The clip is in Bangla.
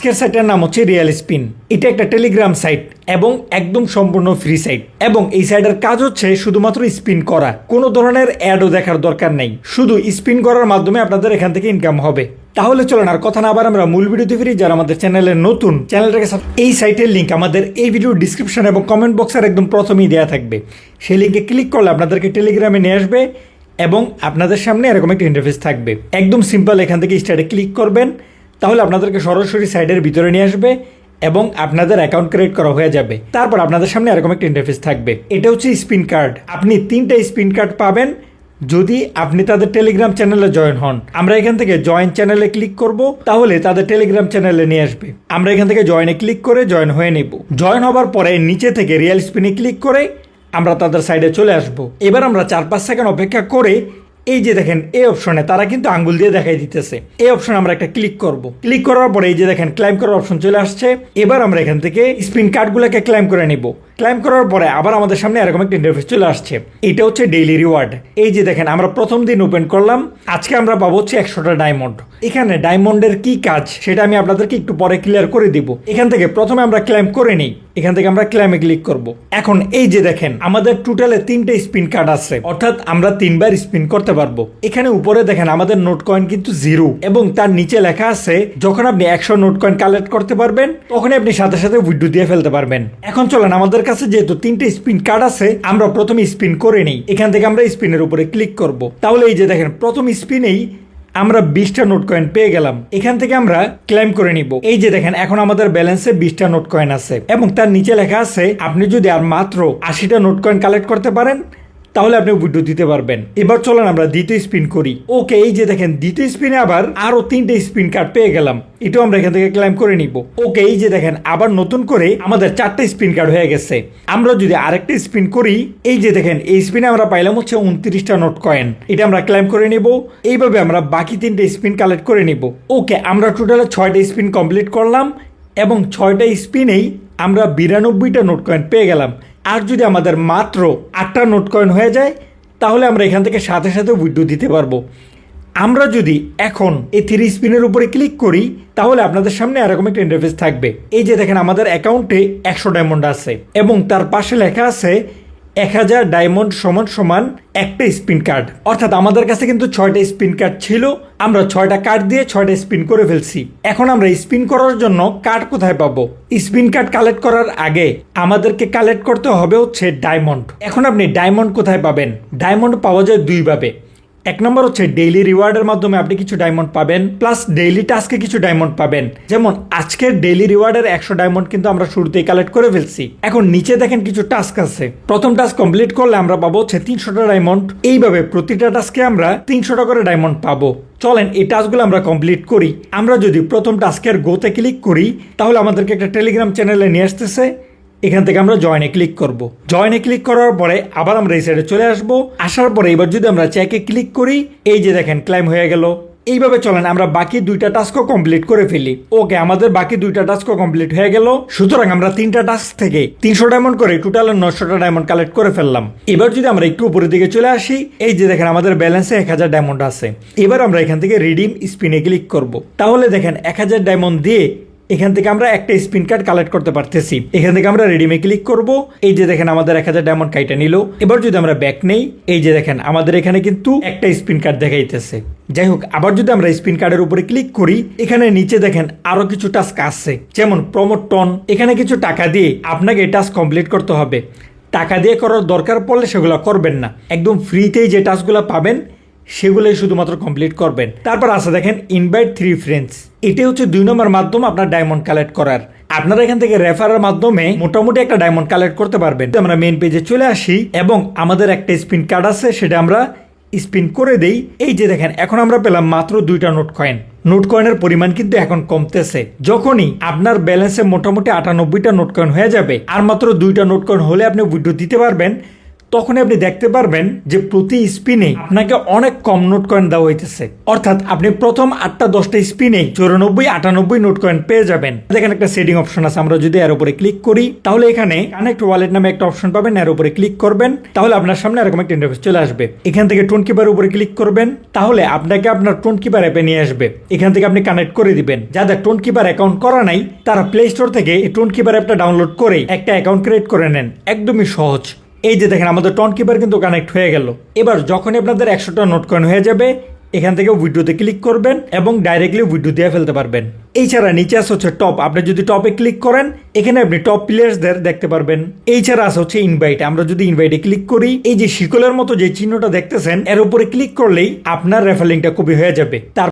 আজকের সাইটের নাম হচ্ছে রিয়েল স্পিন এটা একটা টেলিগ্রাম সাইট এবং একদম সম্পূর্ণ ফ্রি সাইট। এবং এই সাইটের কাজ হচ্ছে শুধুমাত্র স্পিন করা। কোনো ধরনের অ্যাডও দেখার দরকার নেই। শুধু স্পিন করার মাধ্যমে আপনাদের এখান থেকে ইনকাম হবে। তাহলে চলুন আর কথা না আবার আমরা মূল ভিডিওতে ফিরি। যারা আমাদের চ্যানেলের নতুন, চ্যানেলটাকে এই সাইটের লিঙ্ক আমাদের এই ভিডিও ডিসক্রিপশন এবং কমেন্ট বক্সের একদম প্রথমেই দেওয়া থাকবে। সেই লিঙ্কে ক্লিক করলে আপনাদেরকে টেলিগ্রামে নিয়ে আসবে এবং আপনাদের সামনে এরকম একটা ইন্টারফেস থাকবে। একদম সিম্পল এখান থেকে স্টার্টে ক্লিক করবেন। তাহলে আপনাদেরকে সরাসরি সাইডের ভিতরে নিয়ে আসবে এবং আপনাদের অ্যাকাউন্ট ক্রিয়েট করা হয়ে যাবে। তারপর আপনাদের সামনে এরকম একটা ইন্টারফেস থাকবে। এটা হচ্ছে স্পিন কার্ড আপনি তিনটা স্পিন কার্ড পাবেন। যদি আপনি তাদের টেলিগ্রাম চ্যানেলে জয়েন হন, আমরা এখান থেকে জয়েন চ্যানেলে ক্লিক করব। তাহলে তাদের টেলিগ্রাম চ্যানেলে নিয়ে আসবে। আমরা এখান থেকে জয়েনে ক্লিক করে জয়েন হয়ে নেব। জয়েন হবার পরে নিচে থেকে রিয়েল স্পিনে ক্লিক করে আমরা তাদের সাইডে চলে আসব। এবার আমরা চার পাঁচ সেকেন্ড অপেক্ষা করে এই যে দেখেন, এই অপশনে তারা কিন্তু আঙ্গুল দিয়ে দেখাই দিতেছে। এই অপশনে আমরা একটা ক্লিক করব। ক্লিক করার পরে এই যে দেখেন ক্লাইম করার অপশন চলে আসছে। এবার আমরা এখান থেকে স্পিন কার্ডগুলোকে ক্লাইম করে নিব। ক্লাইম করার পরে আবার আমাদের সামনে এরকম একটা ইন্টারফেস চলে আসছে। এটা হচ্ছে ডেইলি রিওয়ার্ড এই যে দেখেন, আমরা প্রথম দিন ওপেন করলাম, আজকে আমরা পাবো হচ্ছে একশোটা ডায়মন্ড এখানে ডায়মন্ডের কি কাজ সেটা আমি আপনাদেরকে একটু পরে ক্লিয়ার করে দিব। এখান থেকে প্রথমে আমরা ক্লাইম করে নিই, এখান থেকে আমরা ক্লাইমে ক্লিক করব। এখন এই যে দেখেন, আমাদের টোটালে তিনটে স্পিন কার্ড আছে। অর্থাৎ আমরা তিনবার স্পিন করতে পারব। এখানে উপরে দেখেন, আমাদের নোট কয়েন কিন্তু জিরো এবং তার নিচে লেখা আছে, যখন আপনি একশো নোট কয়েন কালেক্ট করতে পারবেন, তখনই আপনি সাথে সাথে উইড্রো দিয়ে ফেলতে পারবেন। এখন চলেন, আমাদের কাছে যেহেতু তিনটে স্পিন কার্ড আছে, আমরা প্রথমে স্পিন করে নিই। এখান থেকে আমরা স্পিনের উপরে ক্লিক করব। তাহলে এই যে দেখেন, প্রথম স্পিনেই আমরা বিশটা নোট কয়েন পেয়ে গেলাম। এখান থেকে আমরা ক্লেম করে নিব। এই যে দেখেন, এখন আমাদের ব্যালেন্সে বিশটা নোট কয়েন আছে। এবং তার নিচে লেখা আছে, আপনি যদি আর মাত্র আশিটা নোট কয়েন কালেক্ট করতে পারেন তাহলে আপনি উইড্রো দিতে পারবেন। এবার চলেন আমরা দ্বিতীয় স্পিন করি। ওকে, এই যে দেখেন, দ্বিতীয় স্পিনে আবার আরও তিনটে স্পিন কার্ড পেয়ে গেলাম। এটাও আমরা এখান থেকে ক্লাইম করে নিব। ওকে, এই যে দেখেন, আবার নতুন করে আমাদের চারটে স্পিন কার্ড হয়ে গেছে। আমরা যদি আরেকটা স্পিন করি, এই যে দেখেন, এই স্পিনে আমরা পাইলাম হচ্ছে উনত্রিশটা নোট কয়েন। এটা আমরা ক্লাইম করে নিব। এইভাবে আমরা বাকি তিনটে স্পিন কালেক্ট করে নিব। ওকে, আমরা টোটালে ছয়টা স্পিন কমপ্লিট করলাম এবং ছয়টা স্পিনেই আমরা বিরানব্বইটা নোট কয়েন পেয়ে গেলাম। আর যদি আমাদের মাত্র আটটা নোট কয়েন হয়ে যায়, তাহলে আমরা এখান থেকে সাথে সাথে উইড্রো দিতে পারব। আমরা যদি এখন এই থ্রি স্পিনের উপরে ক্লিক করি, তাহলে আপনাদের সামনে এরকম একটা ইন্টারফেস থাকবে। এই যে দেখেন, আমাদের অ্যাকাউন্টে একশো ডায়মন্ড আছে এবং তার পাশে লেখা আছে এক হাজার ডায়মন্ড সমান সমান একটা স্পিন কার্ড অর্থাৎ আমাদের কাছে কিন্তু ছয়টা স্পিন কার্ড ছিল। আমরা ছয়টা কার্ড দিয়ে ছয়টা স্পিন করে ফেলছি। এখন আমরা স্পিন করার জন্য কার্ড কোথায় পাবো? স্পিন কার্ড কালেক্ট করার আগে আমাদেরকে কালেক্ট করতে হবে হচ্ছে ডায়মন্ড এখন আপনি ডায়মন্ড কোথায় পাবেন? ডায়মন্ড পাওয়া যায় দুইভাবে। এক নম্বর হচ্ছে ডেইলি রিওয়ার্ডের মাধ্যমে আপনি কিছু ডায়মন্ড পাবেন প্লাস ডেইলি টাস্কে কিছু ডায়মন্ড পাবেন। যেমন, আজকের ডেইলি রিওয়ার্ডের একশো ডায়মন্ড কিন্তু আমরা শুরুতেই কালেক্ট করে ফেলছি। এখন নিচে দেখেন কিছু টাস্ক আছে। প্রথম টাস্ক কমপ্লিট করলে আমরা পাবো হচ্ছে তিনশোটা ডায়মন্ড এইভাবে প্রতিটা টাস্কে আমরা তিনশোটা করে ডায়মন্ড পাবো। চলেন, এই টাস্কগুলো আমরা কমপ্লিট করি। আমরা যদি প্রথম টাস্কের গোতে ক্লিক করি, তাহলে আমাদেরকে একটা টেলিগ্রাম চ্যানেলে নিয়ে আসতেছে। এখান থেকে আমরা জয়েনে ক্লিক করব। জয়েনে ক্লিক করার পরে আবার আমরা এই সাইডে চলে আসব। আসার পরে এবার যদি আমরা চেকে ক্লিক করি, এই যে দেখেন ক্লাইম হয়ে গেল। এইভাবে চলেন, আমরা বাকি দুইটা টাস্কও কমপ্লিট করে ফেলি। ওকে আমাদের বাকি দুইটা টাস্কও কমপ্লিট হয়ে গেল। সুতরাং আমরা তিনটা টাস্ক থেকে তিনশো ডায়মন্ড করে টোটাল নশোটা ডায়মন্ড কালেক্ট করে ফেললাম। এবার যদি আমরা একটু উপরের দিকে চলে আসি, এই যে দেখেন আমাদের ব্যালেন্সে এক হাজার ডায়মন্ড আছে। এবার আমরা এখান থেকে রিডিম স্পিনে ক্লিক করব। তাহলে দেখেন এক হাজার ডায়মন্ড দিয়ে এখান থেকে আমরা একটা স্পিন কার্ড কালেক্ট করতে পারতেছি। এখান থেকে আমরা রেডিমে ক্লিক করব। এই যে দেখেন, আমাদের এক হাজার ডায়মন্ড কাইটা নিল। এবার যদি আমরা ব্যাক নেই, এই যে দেখেন, আমাদের এখানে কিন্তু একটা স্পিন কার্ড দেখাইতেছে। যাই হোক, আবার যদি আমরা স্পিন কার্ডের উপরে ক্লিক করি, এখানে নিচে দেখেন আরও কিছু টাস্ক আসছে যেমন প্রমোট টন এখানে কিছু টাকা দিয়ে আপনাকে টাস্ক কমপ্লিট করতে হবে। টাকা দিয়ে করার দরকার পড়লে সেগুলো করবেন না। একদম ফ্রিতেই যে টাস্কগুলো পাবেন, সেগুলোই শুধুমাত্র কমপ্লিট করবেন। তারপর আছে দেখেন ইনভাইট থ্রি ফ্রেন্ডস এটাই হচ্ছে দুই নম্বর মাধ্যম আপনার ডায়মন্ড কালেক্ট করার। আপনারা এখান থেকে রেফারের মাধ্যমে মোটামুটি একটা ডায়মন্ড কালেক্ট করতে পারবেন। আমরা মেন পেজে চলে আসি এবং আমাদের একটা স্পিন কার্ড আছে, সেটা আমরা স্পিন করে দেই। এই যে দেখেন, এখন আমরা পেলাম মাত্র দুইটা নোট কয়েন নোট কয়েনের পরিমাণ কিন্তু এখন কমতেছে। যখনই আপনার ব্যালেন্সে মোটামুটি আটানব্বইটা নোট কয়েন হয়ে যাবে, আর মাত্র দুইটা নোট কয়েন হলে আপনি উইড্রো দিতে পারবেন। তখন আপনি দেখতে পারবেন যে প্রতি স্পিনে আপনাকে অনেক কম নোট কয়েন দেওয়া হইতেছে। অর্থাৎ আপনি প্রথম আটটা, দশটা স্পিনে চৌরানব্বই, আটানব্বই নোট কয়েন পেয়ে যাবেন। দেখেন একটা সেটিং অপশন আছে, আমরা যদি এর উপরে ক্লিক করি, তাহলে এখানে কানেক্ট ওয়ালেট নামে একটা অপশন পাবেন, এর উপরে ক্লিক করবেন, তাহলে আপনার সামনে এরকম একটা ইন্টারফেস চলে আসবে। এখান থেকে টোন কিপার উপরে ক্লিক করবেন, তাহলে আপনাকে আপনার টোন কিপার অ্যাপে নিয়ে আসবে। এখান থেকে আপনি কানেক্ট করে দিবেন। যাদের টোন কিপার অ্যাকাউন্ট করা নাই, তারা প্লে স্টোর থেকে এই টোন কিপার অ্যাপটা ডাউনলোড করে একটা অ্যাকাউন্ট ক্রিয়েট করে নেন। একদমই সহজ। এই যে দেখেন, আমাদের টন কিপার কিন্তু কানেক্ট হয়ে গেল। এবার যখনই আপনাদের একশোটা নোট কয়েন হয়ে যাবে, এখান থেকে উইডোতে ক্লিক করবেন এবং ডাইরেক্টলি উইডো দিয়ে ফেলতে পারবেন। এছাড়া নিচে আছে হচ্ছে টপ আপনি যদি টপে ক্লিক করেন, এখানে আপনি টপ প্লেয়ার্সদের দেখতে পারবেন। এছাড়া আছে হচ্ছে ইনভাইট আমরা যদি ইনভাইটে ক্লিক করি, এই যে শিকলের মতো যে চিহ্নটা দেখতেছেন, এর উপরে ক্লিক করলেই আপনার রেফারিংটা কপি হয়ে যাবে। তার